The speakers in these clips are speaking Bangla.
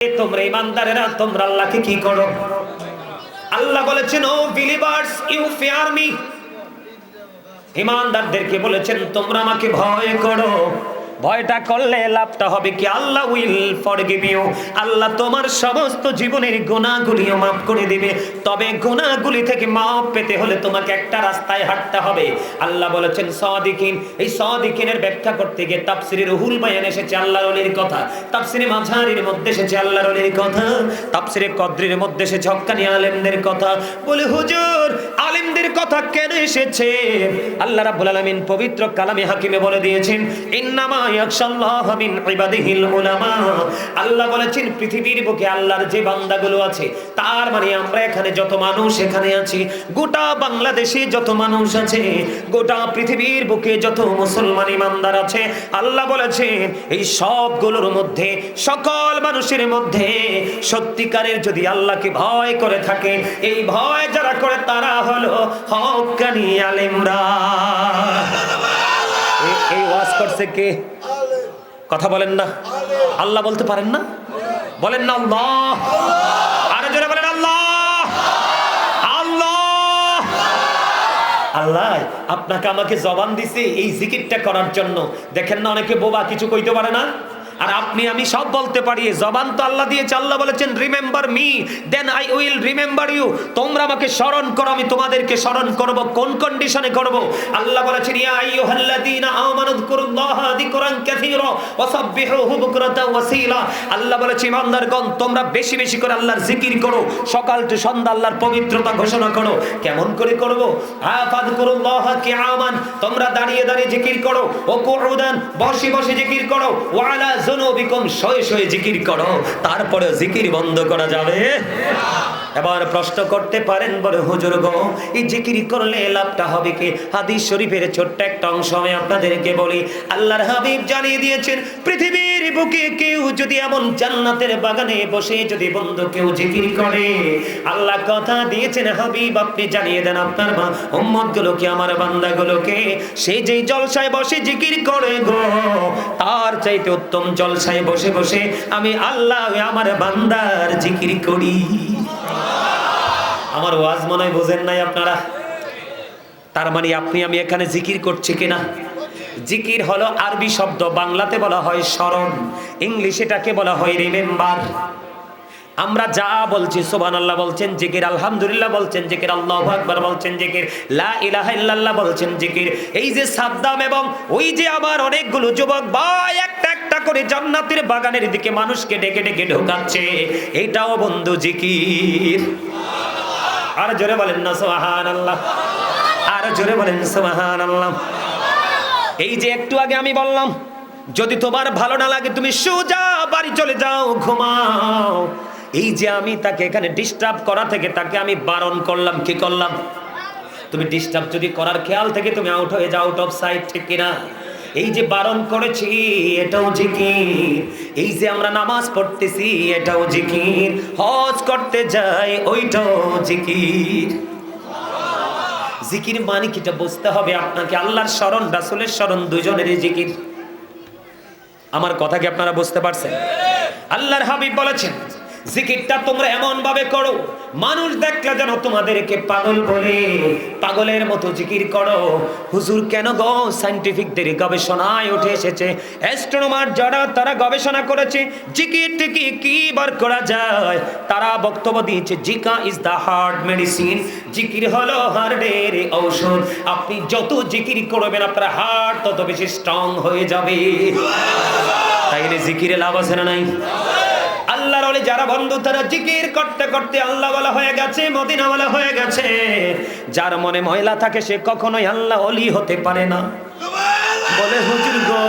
তোমরা ইমানদারেরা, তোমরা আল্লাহকে কি করো? আল্লাহ বলেছেন O believers you fear me ইমানদারদেরকে বলেছেন, তোমরা আমাকে ভয় করো। ভয়টা করলে লাভটা হবে কি? Allah will forgive you Allah তোমার সমস্ত জীবনের গুনাহগুলিও মাফ করে দিবে। তবে গুনাহগুলি থেকে মাফ পেতে হলে তোমাকে একটা রাস্তায় হাঁটতে হবে। আল্লাহ বলেছেন, সাদিকিন, এই সাদিকিনের ব্যাখ্যা করতে গিয়ে তাফসিরে রুহুল বায়ান এসেছে, আল্লাহর ওলির কথা। তাফসিরে মাঝারির মধ্যে এসেছে, আল্লাহর ওলির কথা। তাফসিরে কদ্রির মধ্যে এসেছে, হক্কানি আলেমদের কথা। বলে, হুজুর, আলেমদের কথা কেন এসেছে? আল্লাহ রাব্বুল আলামিন পবিত্র কালামে হাকিমে বলে দিয়েছেন, ইন্নামা আল্লাহ বলেছেন, পৃথিবীর বুকে আল্লাহর যে বান্দাগুলো আছে, তার মানে আমরা এখানে যত মানুষ এখানে আছি, গোটা বাংলাদেশে যত মানুষ আছে, গোটা পৃথিবীর বুকে যত মুসলমান ইমানদার আছে, আল্লাহ বলেছেন, এই সবগুলোর মধ্যে, সকল মানুষের মধ্যে সত্যিকারের যদি আল্লাহকে ভয় করে থাকে, এই ভয় যারা করে তারা হলো হকানি আলেমরা। এই ওয়াজ করছে কে? কথা বলেন না। আল্লাহ বলতে পারেন না? বলেন না, আল্লাহ। আরে জোরে বলেন, আল্লাহ। আল্লাহ। আল্লাহ, আপনাকে আমাকে জবান দিছে এই জিকিরটা করার জন্য। দেখেন না, অনেকে বোবা কিছু কইতে পারে না? আর আপনি, আমি সব বলতে পারি। জবান তো আল্লাহ দিয়েছে। আল্লাহ বলেছেন remember me then I will remember you তোমরা আমাকে স্মরণ করো, আমি তোমাদেরকে স্মরণ করব। কোন কন্ডিশনে করব? আল্লাহ বলেছেন, ইয়া আইয়ুহাল্লাযীনা আমানু যকুরুল্লাহা যিকরান কাসীরা ওয়াসাব্বিহুহু বুকরাতাও ওয়াসীলা। আল্লাহ বলেছে, ইমানদারগণ, তোমরা বেশি বেশি করে আল্লাহর জিকির করো। সকাল টু সন্ধ্যা আল্লাহর পবিত্রতা ঘোষণা করো। কেমন করে করব? আফাদকুরুল্লাহা কিয়ামান, তোমরা দাঁড়িয়ে দাঁড়িয়ে জিকির করো। ও কুউদান বসে বসে জিকির করো। যুনুবিকুম শয়ে শয়ে জিকির করো তারপরে জিকির বন্ধ করা যাবে। এবার প্রশ্ন করতে পারেন বলে হুজুর গো, এই জিকির করলে লাভটা হবে কি? হাদিস শরীফের ছোট্ট একটা অংশ আমি আপনাদেরকে বলি। আল্লাহর হাবিব জানিয়ে দিয়েছেন, পৃথিবীর বুকে কেউ যদি এমন জান্নাতের বাগানে বসে যদি বন্ধু কেউ জিকির করে, আল্লাহ কথা দিয়েছেন হাবিব, আপনি জানিয়ে দেন আপনার মা গুলোকে আমার বান্দা গুলোকে সে যে জলসায় বসে জিকির করে গো, তার চাইতে উত্তম জলসায় বসে বসে আমি আল্লাহ আমার বান্দার জিকির করি। আমার ওয়াজ মনে হয় বোঝেন নাই আপনারা। তার মানে আপনি, আমি এখানে জিকির করছি কিনা? জিকির হলো আরবি শব্দ, বাংলাতে বলা হয় স্মরণ, ইংলিশে এটাকে বলা হয় রিমেম্বার। আমরা যা বলছি সুবহান আল্লাহ বলছেন, জিকির আলহামদুলিল্লাহ বলছেন, জিকির আল্লাহ আকবার বলছেন, জিকির লা ইলাহা ইল্লাল্লাহ বলছেন, জিকির। এই যে সাদ্দাম এবং ওই যে আবার অনেকগুলো যুবক ভাই, একটা একটা করে জান্নাতের বাগানের দিকে মানুষকে ডেকে ডেকে ঢোকাচ্ছে। এটাও বন্ধু জিকির। আর জোরে বলেন না সুবহান আল্লাহ আর জোরে বলেন সুবহান আল্লাহ এই যে একটু আগে আমি বললাম, যদি তোমার ভালো না লাগে, তুমি সোজা বাড়ি চলে যাও, ঘুমাও। এই যে আমি তাকে এখানে ডিস্টার্ব করা থেকে তাকে আমি বারণ করলাম, কি করলাম? তুমি ডিস্টার্ব যদি করার খেয়াল থেকে তুমি আউট হয়ে যাও আউট অফ সাইড ঠিক কিনা? এই যে বারণ করেছি, এটাও জিকির। এই যে আমরা নামাজ পড়তেছি, এটাও জিকির। হজ করতে যাই, ওইটাও জিকির। জিকির মানে কিটা বুঝতে হবে আপনাকে। আল্লাহর স্মরণ, রাসূলের স্মরণ দুজনেরই জিকির। আমার কথা কি আপনারা বুঝতে পারছেন? আল্লাহর হাবিব বলেছেন জিকিরটা তোমরা এমন ভাবে করো, মানুষ দেখলে যেন তোমাদেরকে পাগল বলে। পাগলের মতো জিকির করো। হুজুর কেন গো? সাইন্টিফিকদের গবেষণায় উঠে এসেছে। অ্যাস্ট্রোনমার যারা, তারা গবেষণা করেছে, জিকির থেকে কি বার করা যায়? তারা বক্তব্য দিয়েছে, জিকা ইজ দ্য হার্ট মেডিসিন জিকির হলো হার্টের ঔষধ। আপনি যত জিকির করবেন, আপনার হার্ট তত বেশি স্ট্রং হয়ে যাবে। তাইলে জিকিরে লাভ আছে না নাই? আল্লাহর ওলি যারা বন্ধু, তারা জিকির করতে করতে আল্লাহ বলা হয়ে গেছে, মদিনা বলা হয়ে গেছে। যার মনে ময়লা থাকে, সে কখনোই আল্লাহ অলি হতে পারে না। বলে, হুজুর গো,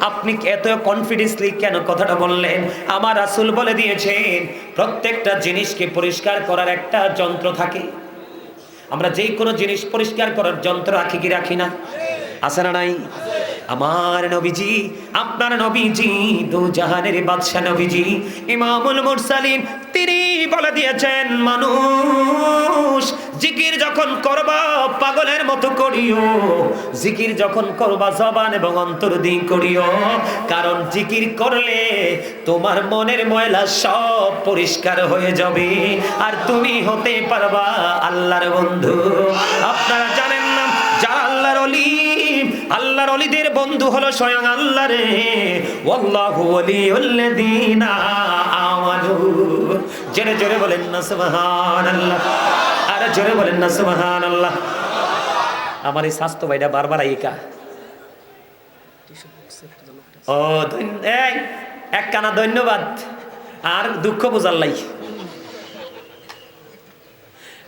আপনি এত কনফিডেন্সলি কেন কথাটা বললেন? আমার রাসূল বলে দিয়েছেন, প্রত্যেকটা জিনিসকে পরিষ্কার করার একটা যন্ত্র থাকে। আমরা যেই কোনো জিনিস পরিষ্কার করার যন্ত্র রাখি কি রাখি না? আছে না নাই? আমার নবীজি, আপনার নবীজি দু জাহানের বাদশা নবীজি, ইমামুল মুরসালিন, তিনি বলে দিয়েছেন, মানুষ, জিকির যখন করবা, পাগলের মতো করিও। জিকির যখন করবা, জবান এবং অন্তর দিয়ে করিও। কারণ জিকির করলে তোমার মনের ময়লা সব পরিষ্কার হয়ে যাবে। আর তুমি হতে পারবা আল্লাহর বন্ধু। আপনারা জানেন আল্লাহর অলিদের বন্ধু হলো স্বয়ং আল্লাহ রে। ওয়াল্লাহু ওয়ালিউল্লাযীনা আমানু। জোরে জোরে বলেন না, সুবহানাল্লাহ। আরে জোরে বলেন না, সুবহানাল্লাহ। আমার এই স্বাস্থ্য ভাইটা বারবার আইকা। ও এই, এক কানা ধন্যবাদ। আর দুঃখ বোঝার লাই।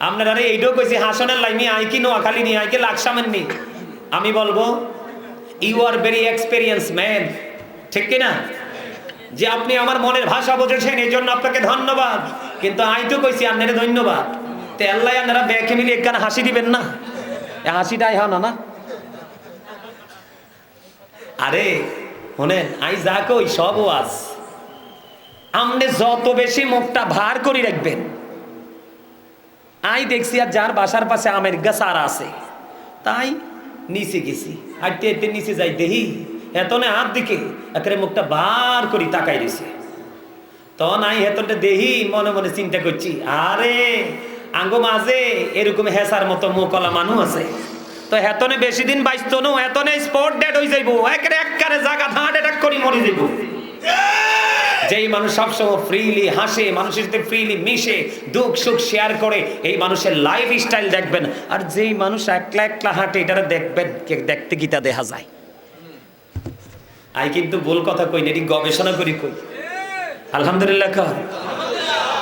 আপনারা এইটাও কইছি, হাসনের লাইনি আইকি নোয়াখালী নি আইকে লাকসামের নি আমি বলব you are very experience man ঠিক কি না যে আপনি আমার মনের ভাষা বুঝেছেন, এই জন্য আপনাকে ধন্যবাদ। কিন্তু আই তো কইছি আপনাকে ধন্যবাদ। তে আল্লাহ আপনারা ব্যাকে মিলে একখানে হাসি দিবেন না। হাসিটাই হয় না না। আরে, শোনেন আই যা কই, সব ওয়াজ আপনি যত বেশি মুখটা ভার করে রাখবেন আই দেখছি আর যার বাসার পাশে আমের গাছ আর আছে। তাই নিচে গেছি। হাঁটতে হাঁটতে নিচে যাই দেহি এত না হাত দিকে একেবারে মুখটা বার করি তাকাই দিছে তখন আই হেতনটা দেহি মনে মনে চিন্তা করছি, আরে আঙ্গ মাঝে এরকম হেসার মতো মুখলা মানুষ আছে। তো হেতনে বেশি দিন বাইসতো নো, হেতনে স্পট ডেড হয়ে যাইবো, একেবারে একবারে জায়গা ধাঁট অ্যাটাক করি মরে যাইবো। যেই মানুষ সবসময় ফ্রিলি হাসে, মানুষের সাথে ফ্রিলি মিশে, দুঃখ, সুখ শেয়ার করে, এই মানুষের লাইফ স্টাইল দেখবেন। আর যেই মানুষ একলা একলা হাঁটে, এটারা দেখবেন দেখতে গীতা দেখা যায়। আই কিন্তু ভুল কথা কই না এটি গবেষণা করি কই। আলহামদুলিল্লাহ কর।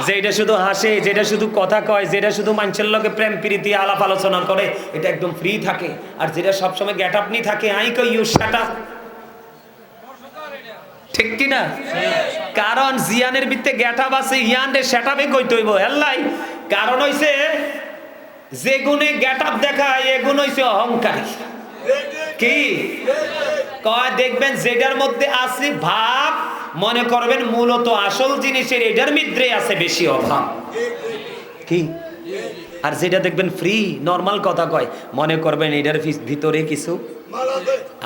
যেটা শুধু হাসে যেটা শুধু কথা কয় যেটা শুধু মানুষের লগে প্রেম, প্রীতি, আলাপ আলোচনা করে, এটা একদম ফ্রি থাকে। আর যেটা সবসময় গ্যাট আপ থাকে, আই কই ইউ শাট ঠিক কি না কারণ জিয়ানের ভিত্তে গ্যাটাপ আছে, ইয়ানরে সেটাবে কইতে হইব। হেল্লাই কারণ হইছে যে গুণে গ্যাটাপ দেখায়, এ গুণ হইছে অহংকারী। কি? কয়, দেখবেন যেটার মধ্যে আছে ভাব, মনে করবেন মূলত আসল জিনিসের এটার মিদ্রে আছে বেশি অভাব। কি? আর যেটা দেখবেন ফ্রি নর্মাল কথা কয়, মনে করবেন এটার ভিতরে কিছু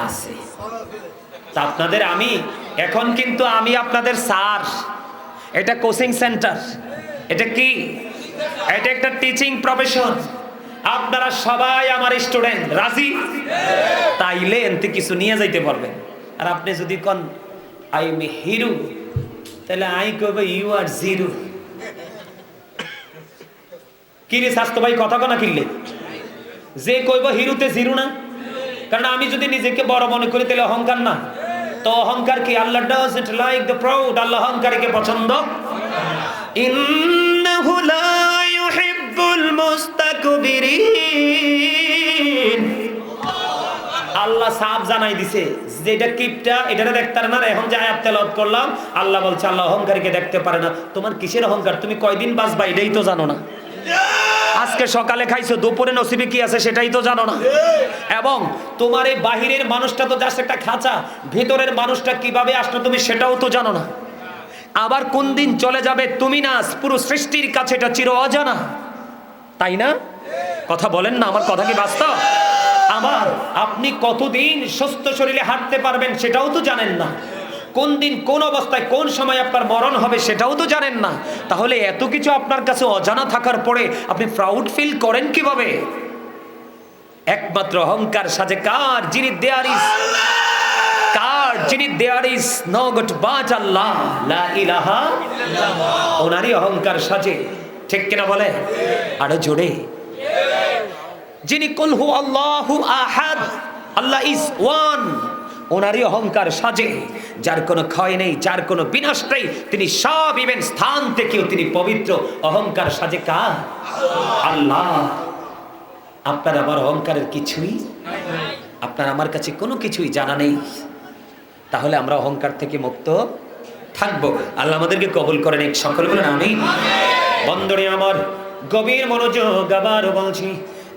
আছে। আপনাদের আমি, এখন কিন্তু আমি আপনাদের স্যার। এটা কোচিং সেন্টার। এটা কি? এটা একটা টিচিং প্রফেশন। আপনারা সবাই আমার স্টুডেন্ট, রাজি? তাইলে এনতে কিছু নিয়ে যাইতে পারবেন আর আপনি যদি কন, আই এম হিরো তাহলে আই কইব, ইউ আর জিরো। কি রে স্বাস্থ্য ভাই, কথা কনা কিনলে? যে কইব, হিরুতে জিরো না। কারণ আমি যদি নিজেকে বড় মনে করি তাহলে অহংকার না। তো অহংকার কি Allah does it like the proud Allah অহংকারীকে পছন্দ? ইন্নাহু লা ইউহিব্বুল মুস্তাকবিরিন। আল্লাহ সাফ জানাই দিছে, যেটা কিপটা এটা দেখতার না এখন যে আয়াত তেলাওয়াত করলাম, আল্লাহ বলছে, আল্লাহ অহংকারীকে দেখতে পারে না। তোমার কিসের অহংকার? তুমি কয়দিন বাঁচবা? এটাই তো জানো না। আজকে সকালে খাইছো, দুপুরে নসিবে কি আছে সেটাই তো জানো না। এবং তোমার এই বাহিরের মানুষটা তো জাস্ট একটা খাঁচা, ভেতরের মানুষটা কীভাবে আসলো তুমি সেটাও তো জানো না। আবার কোন দিন চলে যাবে তুমি না, পুরো সৃষ্টির কাছে এটা চির অজানা। তাই না? কথা বলেন না, আমার কথা কি বাস্তব? আমার, আপনি কতদিন সুস্থ শরীরে হাঁটতে পারবেন সেটাও তো জানেন না। কোন দিন, কোন অবস্থায়, কোন সময় আপনার মরণ হবে সেটাও তো জানেন না। তাহলে এত কিছু আপনার কাছে অজানা থাকার পরে আপনি প্রাউড ফিল করেন কীভাবে? একমাত্র অহংকার সাজে কার যিনি দেয়ার ইস কার যিনি দেয়ার ইস নগট বাজ আল্লাহ। লা ইলাহা ওনারই অহংকার সাজে। ঠিক কিনা বলে? আরও জোরে। যিনি কুলহু আল্লাহু আহাদ, আল্লাহ ইজ ওয়ান ওনারই অহংকার সাজে, যার কোনো ক্ষয় নেই, যার কোনো বিনাশ নেই, তিনি সব ইভেন স্থান থেকেও তিনি পবিত্র। অহংকার সাজে কার? আল্লাহ। আপনার আমার অহংকারের কিছুই? আপনার আমার কাছে কোনো কিছুই জানা নেই। তাহলে আমরা অহংকার থেকে মুক্ত থাকব। আল্লাহ আমাদেরকে কবুল করেন সকল বলেন আমি বন্দরে আমার গভীর মনোযোগ আবার বলছি।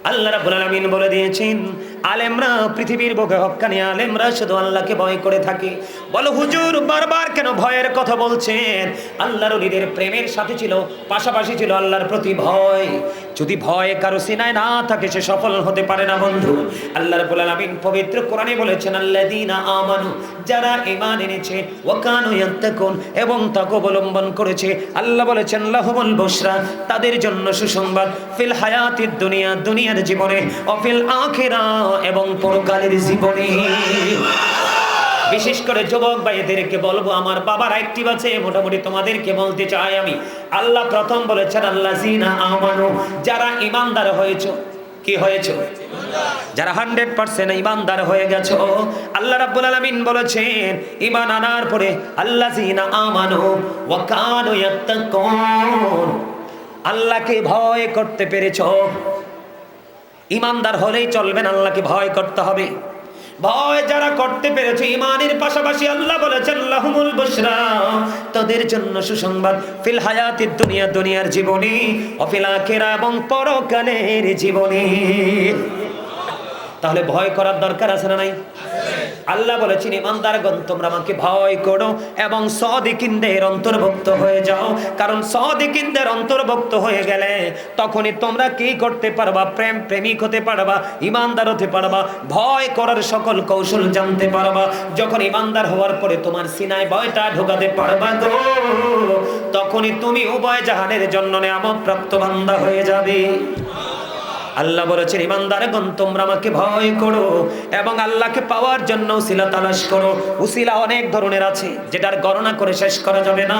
আল্লাহ আলামিন বলে দিয়েছেন, আলেমরা পৃথিবীর বুকে হক্কানি আলেমরা শুধু আল্লাহকে ভয় করে থাকে। বলো, হুজুর, বারবার কেন ভয়ের কথা বলছেন? আল্লাহর ওলিদের প্রেমের সাথে ছিল, পাশাপাশি ছিল আল্লাহর প্রতি ভয়। যদি ভয় কারও সিনায় না থাকে, সে সফল হতে পারে না, বন্ধু। আল্লাহ রাব্বুল আলামিন পবিত্র কোরআনে বলেছেন, আল্লাযীনা আমানু যারা ঈমান এনেছে, ওয়াকানু ইয়াত্তাকুন এবং তাকে অবলম্বন করেছে, আল্লাহ বলেছেন, লাহুমুল বুশরা তাদের জন্য সুসংবাদ, ফিল হায়াতিদ দুনিয়া দুনিয়ার জীবনে, অফিল আখিরা এবং পরকালের জীবনে। বিশেষ করে যুবক ভাইদেরকে বলব, আমার বাবার অ্যাক্টিভ আছে, মোটামুটি তোমাদেরকে বলতে চাই আমি। আল্লাহ প্রথম বলেছেন আল্লাহ জিনা আমানু যারা ইমানদার হয়েছো, কি হয়েছো? যারা হান্ড্রেড পার্সেন্ট ইমানদার হয়ে গেছো, আল্লাহ রাব্বুল আলামিন বলেছেন ইমান আনার পরে আল্লাহ আমানু ওয়া কানু ইয়াত্তাকুন আল্লাহকে ভয় করতে পেরেছ। ইমানদার হলেই চলবেন আল্লাহকে ভয় করতে হবে। ভয় যারা করতে পেরেছে ইমানের পাশাপাশি আল্লাহ বলেছেন, লাহুমুল বুশরা। তাদের জন্য সুসংবাদ ফিল হায়াতের দুনিয়া, দুনিয়ার জীবনী, অফিলা খেরা এবং পরকালের জীবনে। তাহলে ভয় করার দরকার আছে না নাই? আল্লাহ বলেছেন, ইমানদারগণ, তোমরা আমাকে ভয় করো এবং সদিকিনদের অন্তর্ভুক্ত হয়ে যাও। কারণ সদিকিনদের অন্তর্ভুক্ত হয়ে গেলে তখনই তোমরা কি করতে পারবা? প্রেম প্রেমিক হতে পারবা, ইমানদার হতে পারবা, ভয় করার সকল কৌশল জানতে পারবা। যখন ইমানদার হওয়ার পরে তোমার সিনায় ভয়টা ঢোকাতে পারবা গো তখনই তুমি উভয় জাহানের জন্য নিয়ামত প্রাপ্ত বান্দা হয়ে যাবে। আল্লাহ বলেছেন ইমানদারগণ তোমরা আমাকে ভয় করো এবং আল্লাহকে পাওয়ার জন্য উসিলা তালাশ করো। উসিলা অনেক ধরনের আছে, যেটার গণনা করে শেষ করা যাবে না।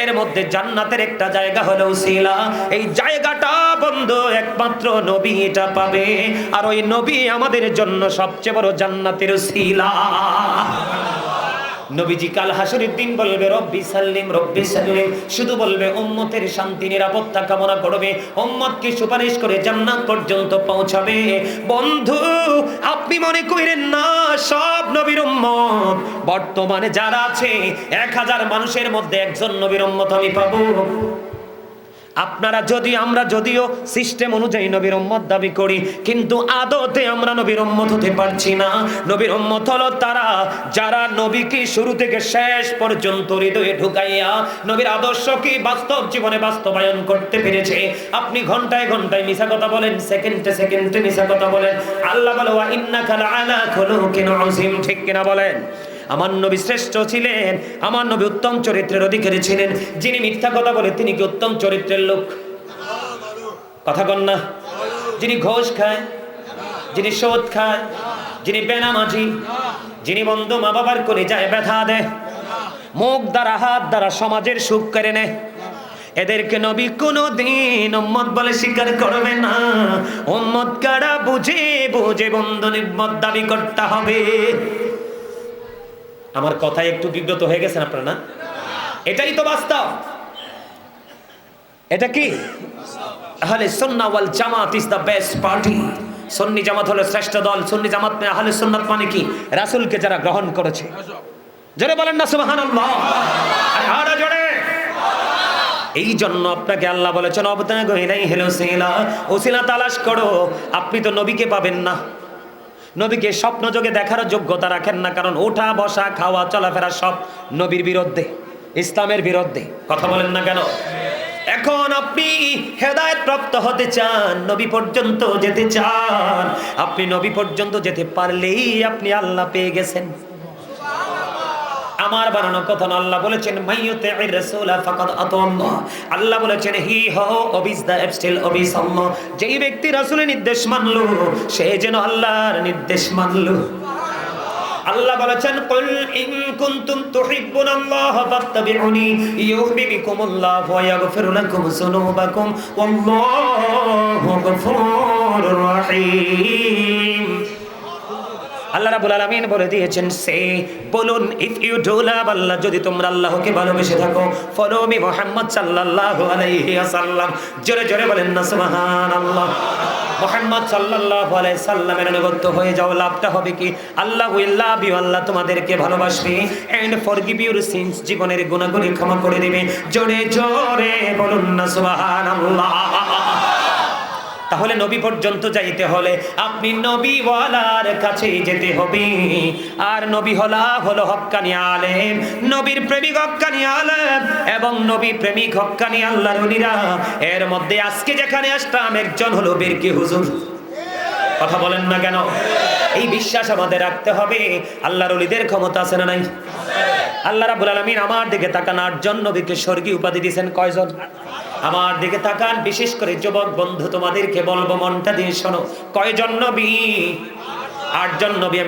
এর মধ্যে জান্নাতের একটা জায়গা হলো উসিলা। এই জায়গাটা বন্ধ, একমাত্র নবী এটা পাবে। আর ওই নবী আমাদের জন্য সবচেয়ে বড় জান্নাতের উসিলা। নবীজি কাল হাসুরের দিন বলবে, রব্বি সাল্লিম রব্বি সাল্লিম। শুধু বলবে, উম্মতের শান্তি, নিরাপত্তা কামনা করবে। উম্মতকে সুপারিশ করে জান্নাত পর্যন্ত পৌঁছাবে। বন্ধু, আপনি মনে করেন না, সব নবীর উম্মত? বর্তমানে যারা আছে, এক হাজার মানুষের মধ্যে একজন নবীর উম্মত আমি পাবো। আপনারা যদি, আমরা যদিও সিস্টেম অনুযায়ী নবীর উম্মত দাবি করি, কিন্তু আদতে আমরা নবীর উম্মত হতে পারছি না। নবীর উম্মত হলো তারা, যারা নবীকে শুরু থেকে শেষ পর্যন্ত হৃদয়ে ঢুকাইয়া নবীর আদর্শকে বাস্তব জীবনে বাস্তবায়ন করতে পেরেছে। আপনি ঘন্টায় ঘন্টায় মিশা কথা বলেন, সেকেন্ডে সেকেন্ডে মিশা কথা বলেন। আল্লাহ বলে, ওয়া ইন্নাকা লাআলা খুলুকিন আযীম ঠিক কিনা বলেন? আমার নবী শ্রেষ্ঠ ছিলেন, আমার নবী উত্তম চরিত্রের অধিকারী ছিলেন, যিনি মিথ্যা কথা বলে তিনি কি উত্তম চরিত্রের লোক? কথা কন না। যিনি ঘোষ খায়, যিনি সোদ খায়, যিনি বেনামাজি, যিনি বন্ধু মা বাবার করে যায় ব্যথা দেয়, মুখ দ্বারা, হাত দ্বারা সমাজের সুখ করে নেয়। এদেরকে নবী কোনো দিন উম্মত বলে স্বীকার করবে না। উম্মত কারা বুঝে বুঝে বন্ধু নিম্মত দাবি করতে হবে। আমার কথায় একটু বিব্রত হয়ে গেছেন আপনারা না? এটাই তো বাস্তব। এটা কি? আহলে সুন্নাহ ওয়াল জামাত ইজ দ্য বেস্ট পার্টি সুন্নি জামাত হলো শ্রেষ্ঠ দল। সুন্নি জামাত আহলে সুন্নাত মানে কি? রাসূলকে যারা গ্রহণ করেছে। জোরে বলেন না, সুবহানাল্লাহ। আরে জোরে। এই জন্য আপনাকে আল্লাহ বলেছেন সিলা ওসিলা তালাশ করো। আপনি তো নবীকে পাবেন না। নবীকে স্বপ্ন যোগে দেখার যোগ্যতা রাখেন না, কারণ ওঠা বসা, খাওয়া, চলাফেরা সব নবীর বিরুদ্ধে, ইসলামের বিরুদ্ধে। কথা বলেন না কেন? এখন আপনি হেদায়ত প্রাপ্ত হতে চান, নবী পর্যন্ত যেতে চান। আপনি নবী পর্যন্ত যেতে পারলেই আপনি আল্লাহ পেয়ে গেছেন। আমার বানানো কথা আল্লাহ বলেছেন মাইয়ুতে রাসূলা ফাকাদ আতাল্লাহ আল্লাহ। বলেছেন, হি হ অবিস দা এবস্টিল অবিস আল্লাহ। যেই ব্যক্তি রাসূলের নির্দেশ মানলো, সে যেন আল্লাহর নির্দেশ মানলো। আল্লাহ বলেছেন, কুল ইন কুনতুম তুহিব্বুনাল্লাহ ফাত্তাবিউনি, ইউহিব্বুকুমুল্লাহ ওয়া ইয়াগফির লাকুম যুনুবাকুম, ওয়াল্লাহু গফুরুর রহিম। আল্লাহ রাব্বুল আলামিন বলে দিয়েছেন, সে বলুন if you do love Allah, যদি তোমরা আল্লাহকে ভালোবেসে থাকো ফলো মি মুহাম্মদ সাল্লাল্লাহু আলাইহি ওয়াসাল্লাম। জোরে জোরে বলেন না, সুবহানাল্লাহ। মুহাম্মদ সাল্লাল্লাহু আলাইহি সাল্লামের অনুগত হয়ে যাও, লাভটা হবে কি? আল্লাহ উইল লাভ ইউ আল্লাহ তোমাদেরকে ভালোবাসবে। এন্ড ফরগিভ ইউর সিনস জীবনের গুনাহগুলি ক্ষমা করে দিবে। জোরে জোরে বলুন না, সুবহানাল্লাহ। তাহলে নবী পর্যন্ত যাইতে হলে আপনি নবীওয়ালার কাছে যেতে হবে। আর নবী হলা, হলো হক্কানি আলেম, নবীর প্রেমিক হক্কানি আলেম এবং নবী প্রেমিক হক্কানি আল্লাহর উলিরা এর মধ্যে আজকে যেখানে আসলাম একজন হলো বীরকে হুজুর। কথা বলেন না কেন? এই বিশ্বাস আমাদের রাখতে হবে। আল্লাহর অলিদের ক্ষমতা আছে না নাই? আল্লাহ রাবুল আলমিন আমার দিকে তাকান আটজন নবীকে স্বর্গীয় উপাধি দিয়েছেন কয়জন? আমার দিকে তাকান, বিশেষ করে যুবক বন্ধু তোমাদেরকে বলব, মনটা দিয়ে শোনো। কয়জন নবী? আটজন নবী।